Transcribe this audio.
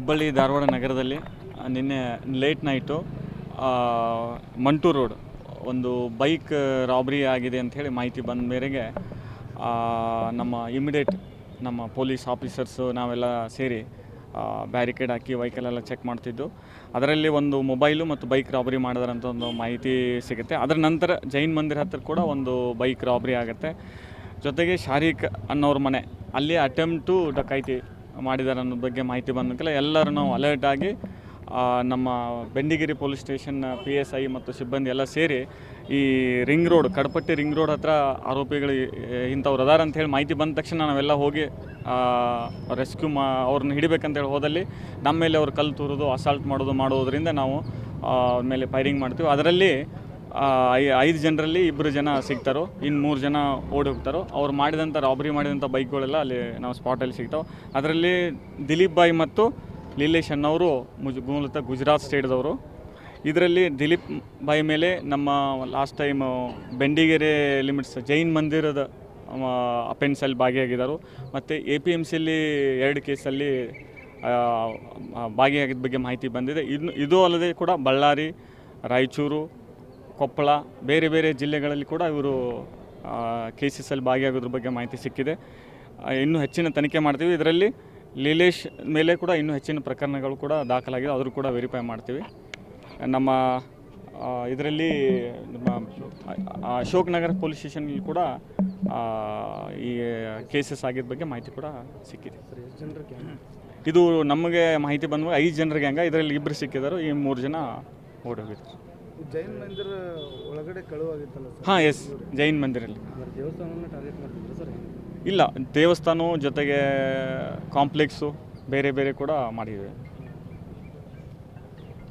ಹುಬ್ಬಳ್ಳಿ ಧಾರವಾಡ ನಗರದಲ್ಲಿ ನಿನ್ನೆ late night Mantur road ಒಂದು ಬೈಕ್ ರಾಬ್ರಿ ಆಗಿದೆ ಅಂಥೇಳಿ ಮಾಹಿತಿ ಬಂದ ಮೇರೆಗೆ ನಮ್ಮ ಇಮಿಡಿಯೇಟ್ ನಮ್ಮ ಪೊಲೀಸ್ ಆಫೀಸರ್ಸು ನಾವೆಲ್ಲ ಸೇರಿ ಬ್ಯಾರಿಕೇಡ್ ಹಾಕಿ ವೆಹಿಕಲೆಲ್ಲ ಚೆಕ್ ಮಾಡ್ತಿದ್ದು. ಅದರಲ್ಲಿ ಒಂದು ಮೊಬೈಲು ಮತ್ತು ಬೈಕ್ ರಾಬರಿ ಮಾಡಿದಾರಂತ ಒಂದು ಮಾಹಿತಿ ಸಿಗುತ್ತೆ. ಅದರ ನಂತರ ಜೈನ್ ಮಂದಿರ ಹತ್ತಿರ ಕೂಡ ಒಂದು ಬೈಕ್ ರಾಬರಿ ಆಗುತ್ತೆ. ಜೊತೆಗೆ ಶಾರೀಖ್ ಅನ್ನೋರ ಮನೆ, ಅಲ್ಲಿ ಅಟೆಂಪ್ಟು ಡಕೈತಿ ಮಾಡಿದ್ದಾರೆ ಅನ್ನೋದ್ರ ಬಗ್ಗೆ ಮಾಹಿತಿ ಬಂದ ಎಲ್ಲರೂ ನಾವು ಅಲರ್ಟ್ ಆಗಿ ನಮ್ಮ Bendigeri police station P S I ಮತ್ತು ಸಿಬ್ಬಂದಿ ಎಲ್ಲ ಸೇರಿ ಈ ring road, Kadapatti ring road ಹತ್ರ ಆರೋಪಿಗಳು ಇಂಥವ್ರು ಅದಾರ ಅಂತ ಹೇಳಿ ಮಾಹಿತಿ ಬಂದ ತಕ್ಷಣ ನಾವೆಲ್ಲ ಹೋಗಿ ರೆಸ್ಕ್ಯೂ ಮಾ, ಅವ್ರನ್ನ ಹಿಡಿಬೇಕಂತೇಳಿ ಹೋದಲ್ಲಿ ನಮ್ಮ ಮೇಲೆ ಅವ್ರು ಕಲ್ಲು ತೂರೋದು ಅಸಾಲ್ಟ್ ಮಾಡೋದು, ಮಾಡೋದ್ರಿಂದ ನಾವು ಅವ್ರ ಮೇಲೆ ಫೈರಿಂಗ್ ಮಾಡ್ತೀವಿ. ಅದರಲ್ಲಿ ಐದು ಜನರಲ್ಲಿ ಇಬ್ಬರು ಜನ ಸಿಗ್ತಾರೋ ಇನ್ನು ಮೂರು ಜನ ಓಡಿ ಹೋಗ್ತಾರೋ ಅವ್ರು ಮಾಡಿದಂಥ ರಾಬರಿ ಮಾಡಿದಂಥ ಬೈಕ್ಗಳೆಲ್ಲ ಅಲ್ಲಿ ನಾವು ಸ್ಪಾಟಲ್ಲಿ ಸಿಗ್ತಾವೆ. ಅದರಲ್ಲಿ ದಿಲೀಪ್ ಬಾಯಿ ಮತ್ತು ಲೀಲೇಶ್ ಮುಜ್ ಮೂಲತಃ ಗುಜರಾತ್ ಸ್ಟೇಟ್ದವರು. ಇದರಲ್ಲಿ ದಿಲೀಪ್ ಬಾಯಿ ಮೇಲೆ ನಮ್ಮ last time Bendigeri limits, Jain ಮಂದಿರದ ಅಪೆನ್ಸಲ್ಲಿ ಭಾಗಿಯಾಗಿದ್ದರು. ಮತ್ತು ಎ ಪಿ ಎಂ ಸಿಯಲ್ಲಿ ಎರಡು ಕೇಸಲ್ಲಿ ಭಾಗಿಯಾಗಿದ್ದ ಬಗ್ಗೆ ಮಾಹಿತಿ ಬಂದಿದೆ. ಇನ್ನು ಇದು ಅಲ್ಲದೆ ಕೂಡ ಬಳ್ಳಾರಿ, ರಾಯಚೂರು ಕೊಪ್ಪಳ, ಬೇರೆ ಬೇರೆ ಜಿಲ್ಲೆಗಳಲ್ಲಿ ಕೂಡ ಇವರು ಕೇಸಸಲ್ಲಿ ಭಾಗಿಯಾಗೋದ್ರ ಬಗ್ಗೆ ಮಾಹಿತಿ ಸಿಕ್ಕಿದೆ. ಇನ್ನೂ ಹೆಚ್ಚಿನ ತನಿಖೆ ಮಾಡ್ತೀವಿ. ಇದರಲ್ಲಿ ಲೀಲೇಶ್ ಮೇಲೆ ಕೂಡ ಇನ್ನೂ ಹೆಚ್ಚಿನ ಪ್ರಕರಣಗಳು ಕೂಡ ದಾಖಲಾಗಿದೆ. ಆದರೂ ಕೂಡ ವೆರಿಫೈ ಮಾಡ್ತೀವಿ. ನಮ್ಮ ಇದರಲ್ಲಿ ನಮ್ಮ ಅಶೋಕ್ ನಗರ ಪೊಲೀಸ್ ಸ್ಟೇಷನಲ್ಲಿ ಕೂಡ ಈ ಕೇಸಸ್ ಆಗಿದ್ದ ಬಗ್ಗೆ ಮಾಹಿತಿ ಕೂಡ ಸಿಕ್ಕಿದೆ. ಇದು ನಮಗೆ ಮಾಹಿತಿ ಬಂದಾಗ ಐದು ಜನರಿಗೆ ಹೆಂಗ ಇದರಲ್ಲಿ ಇಬ್ಬರು ಸಿಕ್ಕಿದ್ದಾರೆ. ಈ ಮೂರು ಜನ ಓಡೋಗಿದ್ದಾರೆ ಜೈನ್ ಮಂದಿರ ಒಳಗಡೆ ಕಳುವಾಗಿತ್ತಲ್ಲ ಹಾಂ ಎಸ್ ಜೈನ್ ಮಂದಿರಲ್ಲಿ. ಅಂದ್ರೆ ದೇವಸ್ಥಾನನ ಟಾರ್ಗೆಟ್ ಮಾಡ್ತಿದ್ರು ಸರ್ ಇಲ್ಲ ದೇವಸ್ಥಾನ ಜೊತೆಗೆ ಕಾಂಪ್ಲೆಕ್ಸು ಬೇರೆ ಬೇರೆ ಕೂಡ ಮಾಡಿದ್ದೇವೆ.